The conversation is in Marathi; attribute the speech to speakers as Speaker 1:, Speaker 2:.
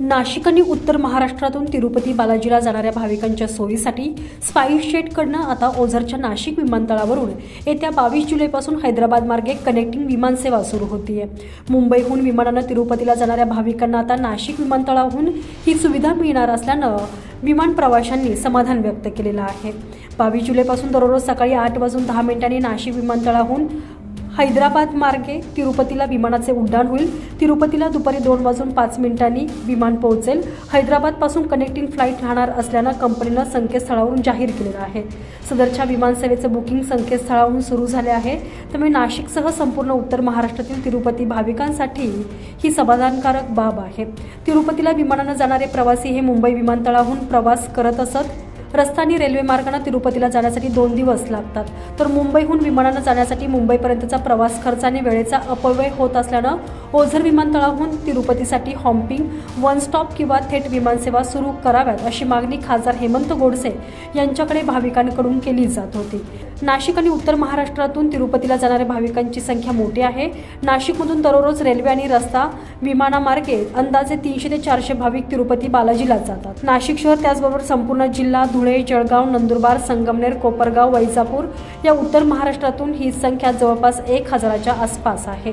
Speaker 1: नाशिक आणि उत्तर महाराष्ट्रातून तिरुपती बालाजीला जाणाऱ्या भाविकांच्या सोयीसाठी स्पाईस जेटकडनं आता ओझरच्या नाशिक विमानतळावरून येत्या बावीस जुलैपासून हैदराबाद मार्गे कनेक्टिंग विमानसेवा सुरू होतीये. मुंबईहून विमानानं तिरुपतीला जाणाऱ्या भाविकांना आता नाशिक विमानतळाहून ही सुविधा मिळणार असल्यानं विमान प्रवाशांनी समाधान व्यक्त केलेलं आहे. बावीस जुलैपासून दररोज सकाळी आठ वाजून दहा मिनिटांनी नाशिक विमानतळाहून हैदराबाद मार्गे तिरुपतीला विमानाचे उड्डाण होईल. तिरुपतीला दुपारी दोन वाजून पाच मिनिटांनी विमान पोहोचेल. हैदराबादपासून कनेक्टिंग फ्लाईट राहणार असल्यानं कंपनीनं संकेतस्थळावरून जाहीर केलेलं आहे. सदरच्या विमानसेवेचं बुकिंग संकेतस्थळावरून सुरू झाले आहे. त्यामुळे नाशिकसह संपूर्ण उत्तर महाराष्ट्रातील तिरुपती भाविकांसाठी ही समाधानकारक बाब आहे. तिरुपतीला विमानानं जाणारे प्रवासी हे मुंबई विमानतळाहून प्रवास करत असत. प्रस्थानी रेल्वे मार्गाने तिरुपतीला जाण्यासाठी दोन दिवस लागतात. तर मुंबईहून विमानानं जाण्यासाठी मुंबईपर्यंतचा प्रवास खर्च आणि वेळेचा अपव्यय होत असल्यानं ओझर विमानतळाहून तिरुपतीसाठी हॉम्पिंग वन स्टॉप किंवा थेट विमानसेवा सुरू कराव्यात अशी मागणी खासदार हेमंत गोडसे यांच्याकडे भाविकांकडून केली जात होती. नाशिक आणि उत्तर महाराष्ट्रातून तिरुपतीला जाणाऱ्या भाविकांची संख्या मोठी आहे. नाशिकमधून दररोज रेल्वे आणि रस्ता विमानामार्गे अंदाजे तीनशे ते चारशे भाविक तिरुपती बालाजीला जातात. नाशिक शहर त्याचबरोबर संपूर्ण जिल्हा धुळे जळगाव नंदुरबार संगमनेर कोपरगाव वैजापूर या उत्तर महाराष्ट्रातून ही संख्या जवळपास एक हजाराच्या आसपास आहे.